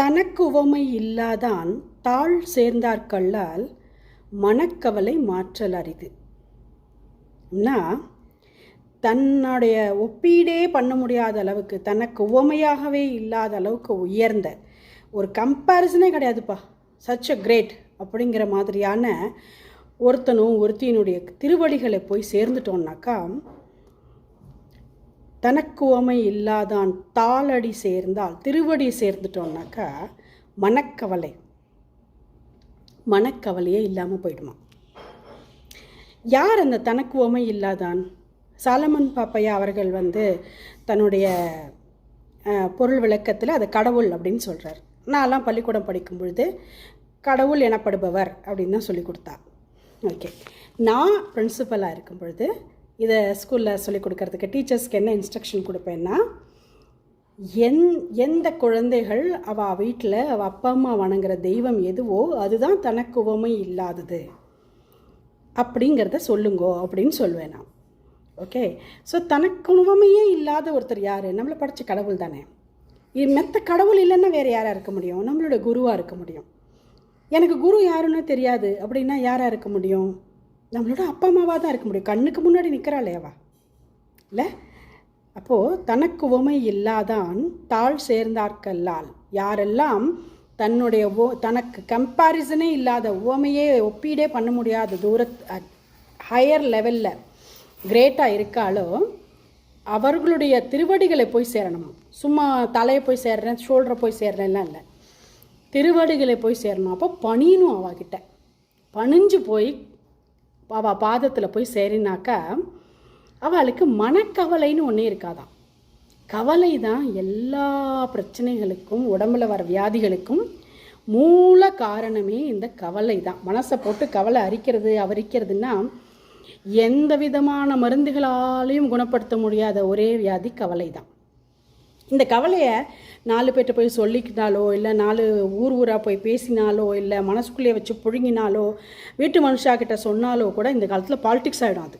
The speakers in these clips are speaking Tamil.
தனக்கு உவமை இல்லாதான் தாழ் சேர்ந்தார்கல்லால் மனக்கவலை மாற்றல் அரிது. தன்னுடைய ஒப்பீடே பண்ண முடியாத அளவுக்கு தனக்கு உவமையாகவே இல்லாத அளவுக்கு உயர்ந்த ஒரு கம்பேரிசனே கிடையாதுப்பா. சச் அ கிரேட் அப்படிங்கிற மாதிரியான ஒருத்தனும் ஒருத்தியினுடைய திருவடிகளை போய் சேர்ந்துட்டோம்னாக்கா தனக்குவமை இல்லாதான் தாளடி சேர்ந்தால் திருவடி சேர்ந்துட்டோம்னாக்கா மனக்கவலை. மனக்கவலையே இல்லாமல் போயிடுமா? யார் அந்த தனக்கு உவமை இல்லாதான்? சாலமன் பாப்பையா அவர்கள் வந்து தன்னுடைய பொருள் விளக்கத்தில் அது கடவுள் அப்படின்னு சொல்கிறார் நான்லாம் பள்ளிக்கூடம் படிக்கும் பொழுது கடவுள் எனப்படுபவர் அப்படின்னு தான் சொல்லி கொடுத்தா. ஓகே. நான் பிரின்சிபலாக இருக்கும் பொழுது இதை ஸ்கூலில் சொல்லிக் கொடுக்கறதுக்கு டீச்சர்ஸ்க்கு என்ன இன்ஸ்ட்ரக்ஷன் கொடுப்பேன்னா எந் எந்த குழந்தைகள் அவள் வீட்டில் அவள் அப்பா அம்மா வணங்குற தெய்வம் எதுவோ அதுதான் தனக்கு உவமை இல்லாதது அப்படிங்கிறத சொல்லுங்கோ அப்படின்னு சொல்லுவேன் நான். ஓகே ஸோ தனக்கு உவமையே இல்லாத ஒருத்தர் யார்? நம்மளை படித்த கடவுள் தானே. இது மெத்த கடவுள் இல்லைன்னா வேறு யாராக இருக்க முடியும்? நம்மளோட குருவாக இருக்க முடியும். எனக்கு குரு யாருன்னு தெரியாது. அப்படின்னா யாராக இருக்க முடியும்? நம்மளோட அப்பா அம்மாவாக தான் இருக்க முடியும். கண்ணுக்கு முன்னாடி நிற்கிறாளேவா இல்லை? அப்போது தனக்கு உவமை இல்லாதான் தாழ் சேர்ந்தார்கல்லால் யாரெல்லாம் தன்னுடைய ஓ தனக்கு கம்பேரிசனே இல்லாத உவமையே ஒப்பீடே பண்ண முடியாத தூர ஹையர் லெவலில் கிரேட்டாக இருக்காளோ அவர்களுடைய திருவடிகளை போய் சேரணும்? சும்மா தலையை போய் சேர்றேன் ஷோல்டரை போய் சேர்றேன்லாம் இல்லை. திருவடிகளை போய் சேரணும். அப்போ பணியணும் அவகிட்ட. பணிஞ்சு போய் அவள் பாதத்தில் போய் சேரினாக்கா அவளுக்கு மனக்கவலைன்னு ஒன்றே இருக்காதான் கவலை தான் எல்லா பிரச்சனைகளுக்கும் உடம்புல வர வியாதிகளுக்கும் மூல காரணமே இந்த கவலை தான் மனசை போட்டு கவலை அரிக்கிறது அவரிக்கிறதுனா எந்த விதமான மருந்துகளாலையும் குணப்படுத்த முடியாத ஒரே வியாதி கவலை தான் இந்த கவலையை நாலு பேர்கிட்ட போய் சொல்லிக்கிட்டாலோ இல்லை நாலு ஊர் ஊராக போய் பேசினாலோ இல்லை மனசுக்குள்ளேயே வச்சு புழுங்கினாலோ வீட்டு மனுஷாக்கிட்ட சொன்னாலோ கூட இந்த காலத்தில் பாலிட்டிக்ஸ் ஆகிடும் அது.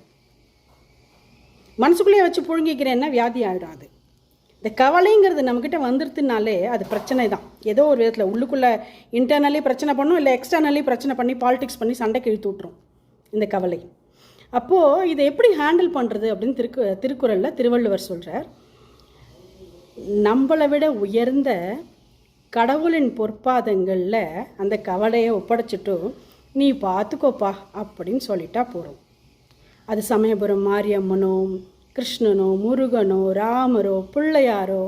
மனசுக்குள்ளேயே வச்சு புழுங்கிக்கிறேன்னா வியாதி ஆகிடும் அது. இந்த கவலைங்கிறது நம்மக்கிட்ட வந்துருதுனாலே அது பிரச்சனை தான். ஏதோ ஒரு விதத்தில் உள்ளுக்குள்ளே இன்டர்னலி பிரச்சனை பண்ணும் இல்லை எக்ஸ்டர்னலி பிரச்சனை பண்ணி பாலிடிக்ஸ் பண்ணி சண்டைக்கு இழுத்து விட்ரும் இந்த கவலை. அப்போது இதை எப்படி ஹேண்டில் பண்ணுறது அப்படின்னு திருக்கு திருக்குறளில் திருவள்ளுவர் சொல்கிறார் நம்மளை விட உயர்ந்த கடவுளின் பொற்பாதங்களில் அந்த கவலையை ஒப்படைச்சிட்டு நீ பார்த்துக்கோப்பா அப்படின்னு சொல்லிட்டா போகிறோம் அது சமயபுரம் மாரியம்மனோ கிருஷ்ணனோ முருகனோ ராமரோ பிள்ளையாரோ